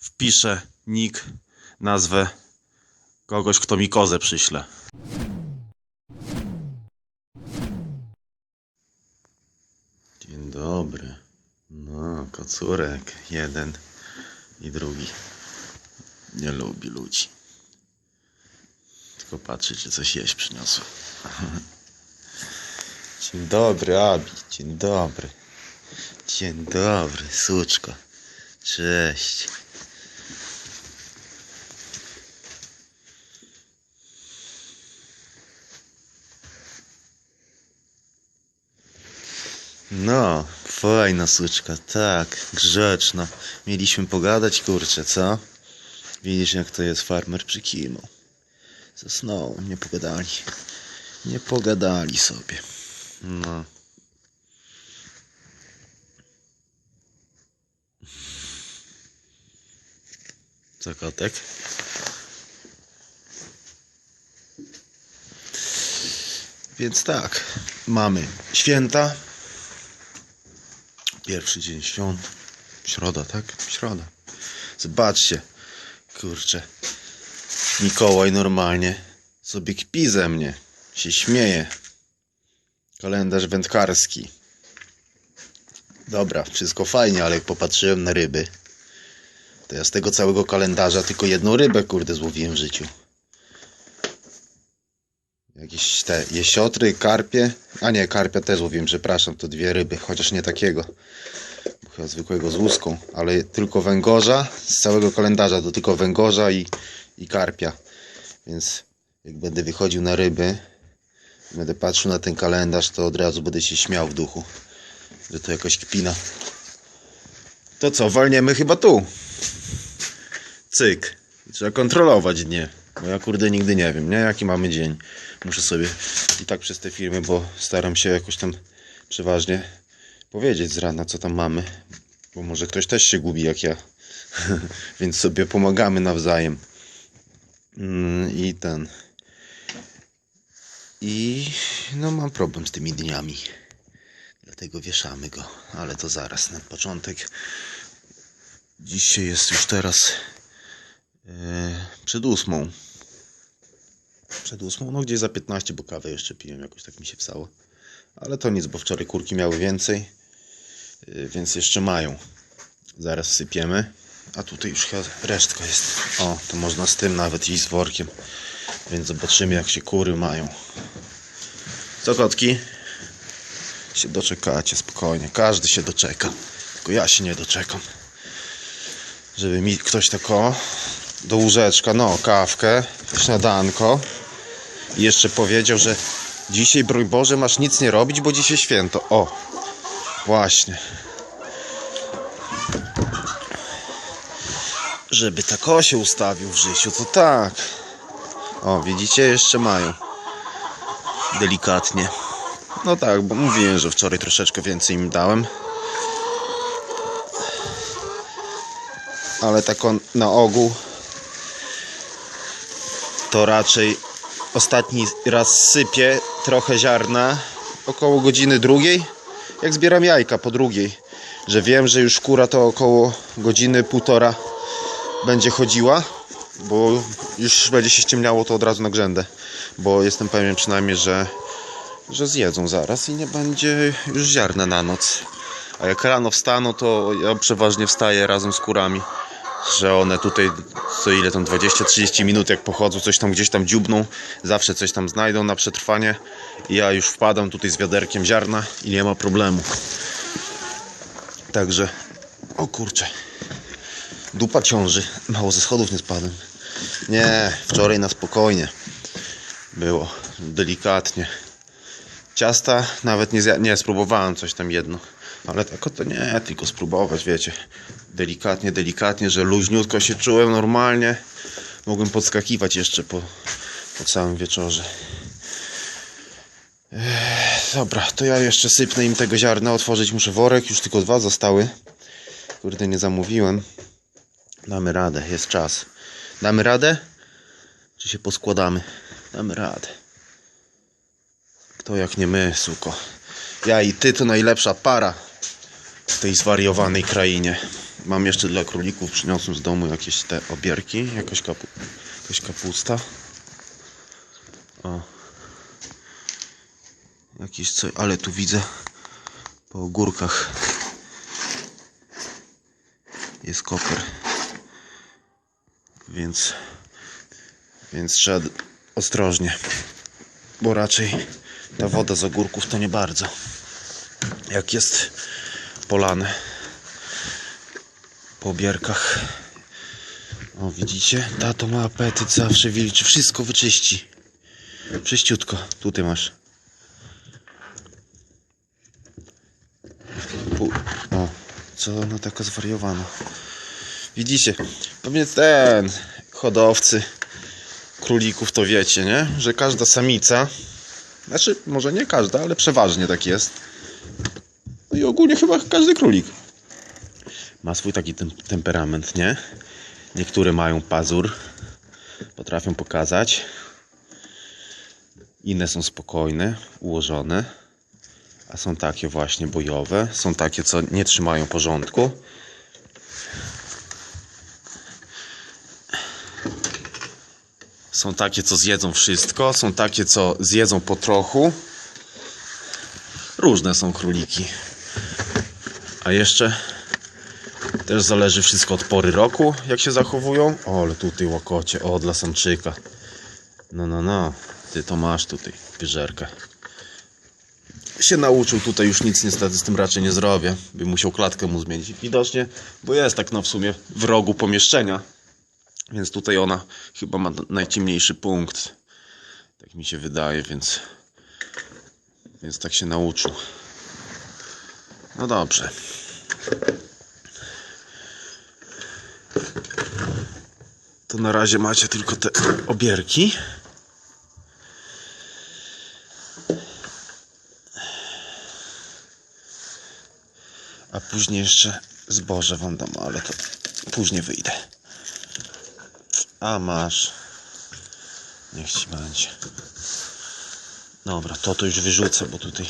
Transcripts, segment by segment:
wpiszę nick, nazwę kogoś, kto mi kozę przyśle. Dzień dobry. No, kocurek. Jeden i drugi. Nie lubi ludzi. Tylko patrzy, czy coś jeść przyniosło. Dzień dobry, Abi. Dzień dobry. Dzień dobry, suczko. Cześć. No, fajna suczka, tak, grzeczna. Mieliśmy pogadać, kurczę, co? Widzisz, jak to jest farmer przykimał. Zasnął, nie pogadali. Nie pogadali sobie. No. Co, kotek? Więc tak, mamy święta. Pierwszy dzień świąt. Środa, tak? Środa. Zobaczcie, kurczę. Mikołaj normalnie sobie kpi ze mnie. Się śmieje. Kalendarz wędkarski. Dobra, wszystko fajnie, ale jak popatrzyłem na ryby, to ja z tego całego kalendarza tylko jedną rybę, kurde, złowiłem w życiu. Jakieś te jesiotry, karpie. A nie, karpia też łowiłem, przepraszam, to dwie ryby, chociaż nie takiego. Chyba zwykłego z łuską, ale tylko węgorza. Z całego kalendarza to tylko węgorza i, i karpia. Więc jak będę wychodził na ryby, będę patrzył na ten kalendarz, to od razu będę się śmiał w duchu, że to jakaś kpina. To co, walniemy chyba tu. Cyk. Trzeba kontrolować dnie. Bo ja kurde nigdy nie wiem, nie? Jaki mamy dzień. Muszę sobie i tak przez te filmy, bo staram się jakoś tam przeważnie powiedzieć z rana, co tam mamy. Bo może ktoś też się gubi jak ja. Więc sobie pomagamy nawzajem. Mm, I ten. I no mam problem z tymi dniami. Dlatego wieszamy go. Ale to zaraz na początek. Dzisiaj jest już teraz e, przed ósmą. Przed ósmą, no gdzieś za 15, bo kawę jeszcze piłem, jakoś tak mi się wsało. Ale to nic, bo wczoraj kurki miały więcej, yy, więc jeszcze mają. Zaraz sypiemy. A tutaj już chyba resztka jest. O, to można z tym nawet iść z workiem. Więc zobaczymy jak się kury mają. Co kotki? Się doczekacie spokojnie. Każdy się doczeka. Tylko ja się nie doczekam. Żeby mi ktoś tak o do łóżeczka, no kawkę, śniadanko. I jeszcze powiedział, że dzisiaj, broń Boże, masz nic nie robić, bo dzisiaj święto. O, właśnie. Żeby tak się ustawił w życiu, to tak. O, widzicie, jeszcze mają. Delikatnie. No tak, bo mówiłem, że wczoraj troszeczkę więcej im dałem. Ale tak on na ogół to raczej ostatni raz sypię trochę ziarna około godziny drugiej, jak zbieram jajka po drugiej, że wiem, że już kura to około godziny półtora będzie chodziła, bo już będzie się ściemniało to od razu na grzędę, bo jestem pewien przynajmniej, że, że zjedzą zaraz i nie będzie już ziarna na noc. A jak rano wstaną, to ja przeważnie wstaję razem z kurami że one tutaj co ile tam 20-30 minut jak pochodzą, coś tam gdzieś tam dziubną, zawsze coś tam znajdą na przetrwanie. Ja już wpadam tutaj z wiaderkiem ziarna i nie ma problemu. Także, o kurczę, dupa ciąży, mało ze schodów nie spadłem. Nie, wczoraj na spokojnie było, delikatnie. Ciasta nawet nie, nie spróbowałem coś tam jedno. Ale tak to nie, tylko spróbować, wiecie. Delikatnie, delikatnie, że luźniutko się czułem normalnie. Mogłem podskakiwać jeszcze po, po całym wieczorze. Dobra, to ja jeszcze sypnę im tego ziarna, otworzyć muszę worek, już tylko dwa zostały. Kurde, nie zamówiłem. Damy radę, jest czas. Damy radę? Czy się poskładamy? Damy radę. Kto jak nie my, suko. Ja i ty to najlepsza para w tej zwariowanej krainie. Mam jeszcze dla królików, przyniosłem z domu jakieś te obierki, jakaś, kapu, jakaś kapusta. O. Jakieś co, ale tu widzę po ogórkach jest koper. Więc, więc trzeba ostrożnie, bo raczej ta woda z ogórków to nie bardzo. Jak jest polane po bierkach. O, widzicie? Tato ma apetyt zawsze wilczy. Wszystko wyczyści. Czyściutko. Tutaj masz. O, co ona taka zwariowana. Widzicie? Pewnie ten hodowcy królików to wiecie, nie? Że każda samica, znaczy może nie każda, ale przeważnie tak jest. No i ogólnie chyba każdy królik ma swój taki tem temperament, nie? Niektóre mają pazur, potrafią pokazać. Inne są spokojne, ułożone. A są takie właśnie bojowe. Są takie, co nie trzymają porządku. Są takie, co zjedzą wszystko. Są takie, co zjedzą po trochu. Różne są króliki. A jeszcze też zależy wszystko od pory roku, jak się zachowują. O, ale tutaj łakocie, o, dla samczyka. No, no, no. Ty to masz tutaj, pierzerkę. Się nauczył tutaj, już nic niestety z tym raczej nie zrobię. Bym musiał klatkę mu zmienić. Widocznie, bo jest tak no w sumie w rogu pomieszczenia. Więc tutaj ona chyba ma najciemniejszy punkt. Tak mi się wydaje, więc... Więc tak się nauczył. No dobrze. To na razie macie tylko te obierki. A później jeszcze zboże wam dam, ale to później wyjdę. A masz. Niech ci będzie. Dobra, to to już wyrzucę, bo tutaj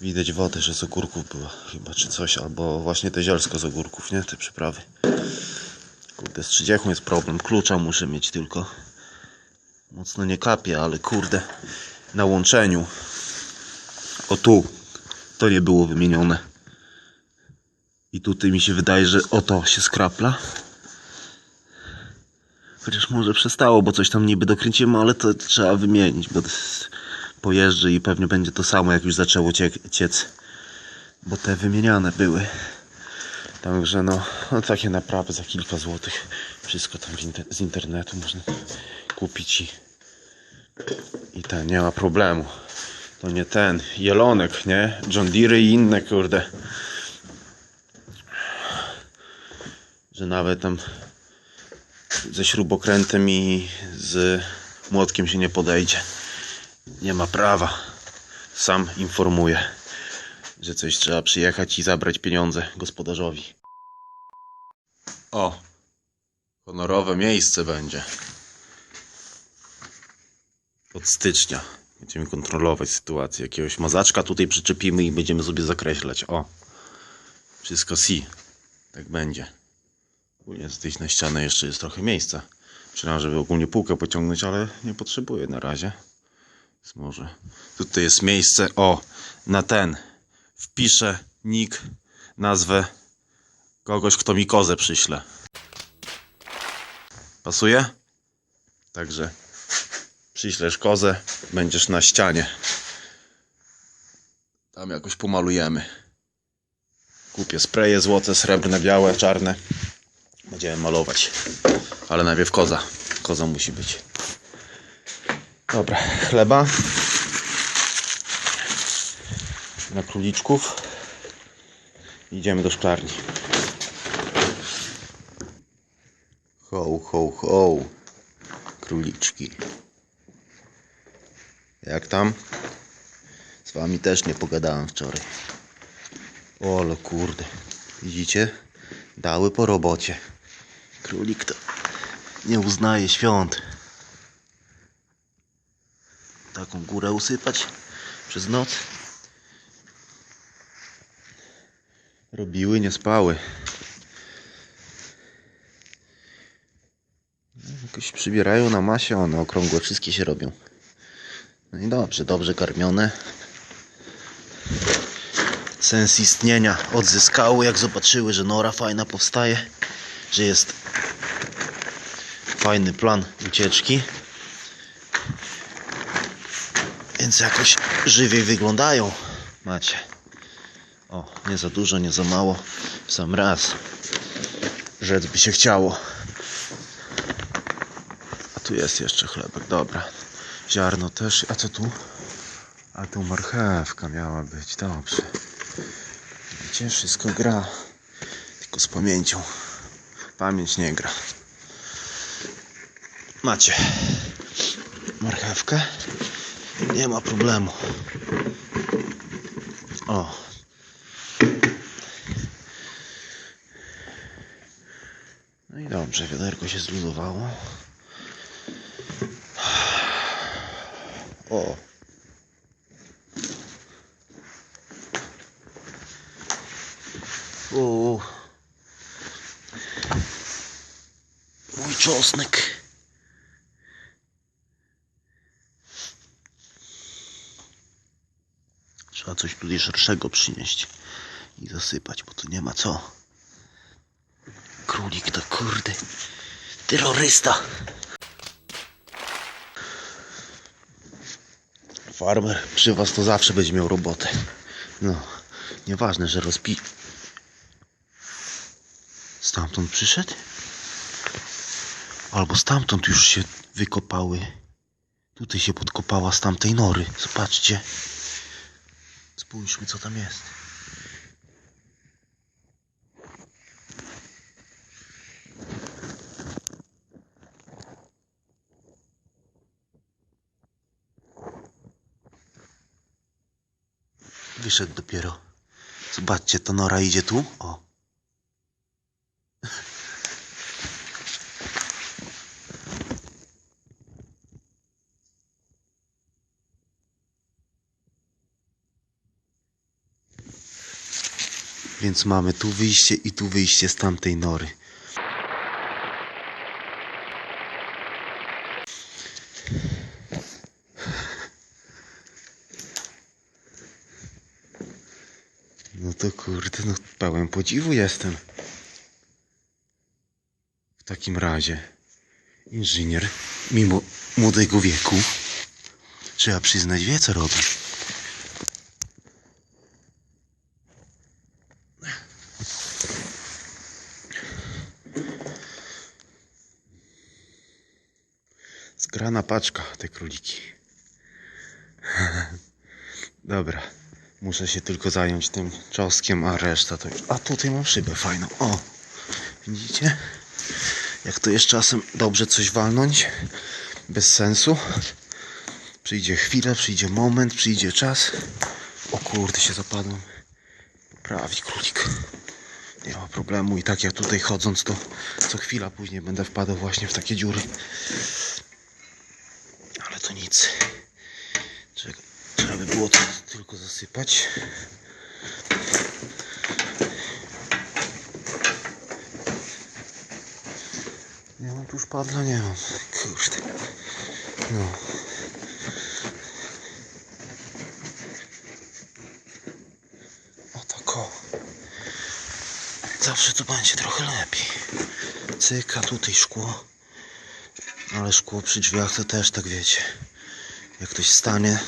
widać wodę, że z ogórków była chyba, czy coś, albo właśnie te zielsko z ogórków, nie? Te przyprawy. Kurde, z 30 jest problem. Klucza muszę mieć tylko. Mocno nie kapie, ale kurde. Na łączeniu. O tu. To nie było wymienione. I tutaj mi się wydaje, że o to się skrapla. Chociaż może przestało, bo coś tam niby dokręciłem, ale to trzeba wymienić, bo pojeżdżę i pewnie będzie to samo, jak już zaczęło cie- ciec. Bo te wymieniane były. Także no, no takie naprawy za kilka złotych. Wszystko tam inter- z internetu można kupić i, i ten, nie ma problemu. To nie ten, jelonek, nie? John Deere i inne, kurde. Że nawet tam ze śrubokrętem i z młotkiem się nie podejdzie. Nie ma prawa. Sam informuję że coś trzeba przyjechać i zabrać pieniądze gospodarzowi. O, honorowe miejsce będzie. Od stycznia będziemy kontrolować sytuację. Jakiegoś mazaczka tutaj przyczepimy i będziemy sobie zakreślać. O, wszystko si. Tak będzie. Ogólnie z tej na ścianę jeszcze jest trochę miejsca. Myślałem, żeby ogólnie półkę pociągnąć, ale nie potrzebuję na razie. Więc może tutaj jest miejsce. O, na ten wpiszę nick, nazwę kogoś, kto mi kozę przyśle. Pasuje? Także przyślesz kozę, będziesz na ścianie. Tam jakoś pomalujemy. Kupię spreje złote, srebrne, białe, czarne. Będziemy malować. Ale najpierw koza. Koza musi być. Dobra, chleba na króliczków. Idziemy do szklarni. Ho, ho, ho. Króliczki. Jak tam? Z wami też nie pogadałem wczoraj. Ole kurde. Widzicie? Dały po robocie. Królik to nie uznaje świąt taką górę usypać przez noc. Robiły, nie spały. Jakoś przybierają na masie, one okrągłe wszystkie się robią. No i dobrze, dobrze karmione. Sens istnienia odzyskały, jak zobaczyły, że nora fajna powstaje, że jest fajny plan ucieczki. Więc jakoś żywiej wyglądają. Macie. O, nie za dużo, nie za mało. W sam raz. Rzec by się chciało. A tu jest jeszcze chlebek, dobra. Ziarno też. A co tu? A tu marchewka miała być, dobrze. Widzicie, wszystko gra. Tylko z pamięcią. Pamięć nie gra. Macie. Marchewkę. Nie ma problemu. O. No i dobrze, wiaderko się zluzowało. O. O. Mój czosnek. Coś tutaj szerszego przynieść i zasypać, bo tu nie ma co. Królik to kurde. Terrorysta. Farmer przy was to zawsze będzie miał robotę. No, nieważne, że rozpi... Stamtąd przyszedł? Albo stamtąd już się wykopały. Tutaj się podkopała z tamtej nory. Zobaczcie. Spójrzmy co tam jest. Wyszedł dopiero. Zobaczcie, to nora idzie tu. O. Więc mamy tu wyjście i tu wyjście z tamtej nory. No to kurde, no pełen podziwu jestem. W takim razie inżynier, mimo młodego wieku, trzeba przyznać, wie co robi. Zgrana paczka, te króliki. Dobra. Muszę się tylko zająć tym czosnkiem, a reszta to już... A tutaj mam szybę fajną. O! Widzicie? Jak to jest czasem dobrze coś walnąć, bez sensu. Przyjdzie chwila, przyjdzie moment, przyjdzie czas. O kurde, się zapadłem. Poprawi królik. Nie ma problemu i tak jak tutaj chodząc, to co chwila później będę wpadał właśnie w takie dziury. Czekaj, trzeba by było to tylko zasypać. Nie mam tu szpadla, nie mam. Kurde. No. O tak o. Zawsze to będzie trochę lepiej. Cyka, tutaj szkło. Ale szkło przy drzwiach to też tak wiecie. Jak ktoś stanie,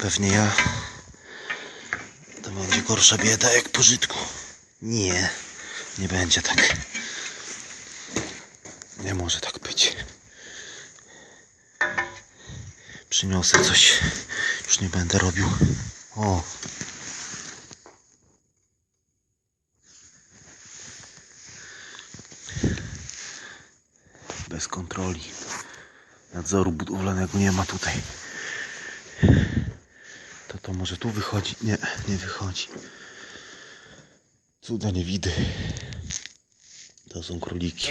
pewnie ja, to będzie gorsza bieda jak pożytku. Nie, nie będzie tak. Nie może tak być. Przyniosę coś. Już nie będę robił. O. Bez kontroli. Nadzoru budowlanego nie ma tutaj. To to może tu wychodzi? Nie, nie wychodzi. Cuda nie widy. To są króliki.